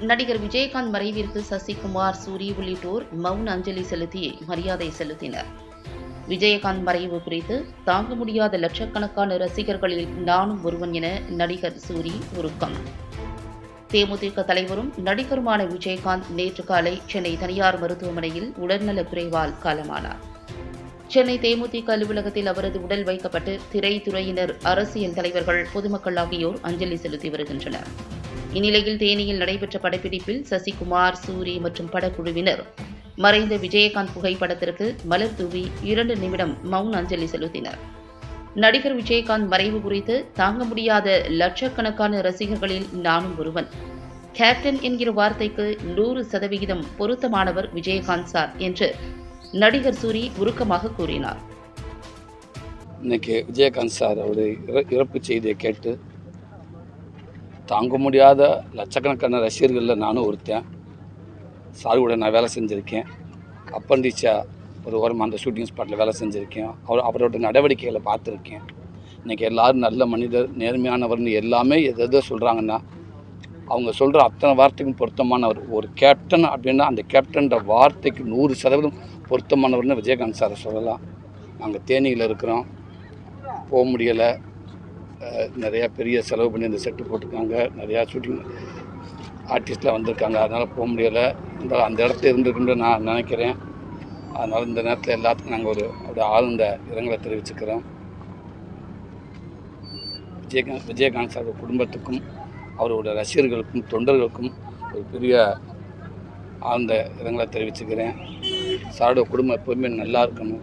நடிகர் விஜயகாந்த் மறைவிற்கு சசிகுமார் சூரி உள்ளிட்டோர் மௌன அஞ்சலி செலுத்தி மரியாதை செலுத்தினர். விஜயகாந்த் மறைவு குறித்து தாங்க முடியாத லட்சக்கணக்கான ரசிகர்களில் நானும் ஒருவன் என நடிகர் சூரி உருக்கம். தேமுதிக தலைவரும் நடிகருமான விஜயகாந்த் நேற்று காலை சென்னை தனியார் மருத்துவமனையில் உடல்நலக் குறைவால் காலமானார். சென்னை தேமுதிக அலுவலகத்தில் அவரது உடல் வைக்கப்பட்டு திரைத்துறையினர் அரசியல் தலைவர்கள் பொதுமக்கள் ஆகியோர் அஞ்சலி செலுத்தி வருகின்றனர். இந்நிலையில் தேனியில் நடைபெற்ற படப்பிடிப்பில் சசிகுமார் சூரி மற்றும் படக்குழுவினர். மறைந்த விஜயகாந்த் புகைப்படத்திற்கு மலர் தூவி இரண்டு நிமிடம் மவுன் அஞ்சலி செலுத்தினர். நடிகர் விஜயகாந்த் மறைவு குறித்து தாங்க முடியாத லட்சக்கணக்கான ரசிகர்களில் நானும் ஒருவன். கேப்டன் என்கிற வார்த்தைக்கு நூறு சதவிகிதம் பொருத்தமானவர் விஜயகாந்த் சார் என்று நடிகர் சூரி உருக்கமாக கூறினார். இன்னைக்கு விஜயகாந்த் சார் அவருடைய இறப்பு செய்தியை கேட்டு தாங்க முடியாத லட்சக்கணக்கான ரசிகர்களில் நானும் ஒருத்தன். சார் கூட நான் வேலை செஞ்சுருக்கேன். அப்பண்டிச்சா ஒரு ஓரமாக அந்த ஷூட்டிங் ஸ்பாட்டில் வேலை செஞ்சுருக்கேன். அவர் அவரோட நடவடிக்கைகளை பார்த்துருக்கேன். இன்றைக்கி எல்லோரும் நல்ல மனிதர் நேர்மையானவர்னு எல்லாமே எது எதோ சொல்கிறாங்கன்னா அவங்க சொல்கிற அத்தனை வார்த்தைக்கும் பொருத்தமானவர். ஒரு கேப்டன் அப்படின்னா அந்த கேப்டன்ற வார்த்தைக்கு நூறு சதவீதம் பொருத்தமானவர்னு விஜயகாந்த் சாரை சொல்லலாம். நாங்கள் தேனியில் இருக்கிறோம். போக முடியலை. நிறையா பெரிய செலவு பண்ணி அந்த செட்டு போட்டிருக்காங்க. நிறையா ஷூட்டிங் ஆர்டிஸ்ட்லாம் வந்திருக்காங்க. அதனால் போக முடியலை. இருந்தாலும் அந்த இடத்துல இருந்திருக்குன்னு நான் நினைக்கிறேன். அதனால் இந்த நேரத்தில் எல்லாத்துக்கும் நாங்கள் ஒரு ஒரு ஆழ்ந்த இரங்கலை தெரிவிச்சுக்கிறோம். விஜயகாந்த் விஜயகாந்த் சார் குடும்பத்துக்கும் அவரோட ரசிகர்களுக்கும் தொண்டர்களுக்கும் ஒரு பெரிய ஆழ்ந்த இரங்கலை தெரிவிச்சுக்கிறேன். சாரோட குடும்பம் எப்போதுமே நல்லா இருக்கணும்.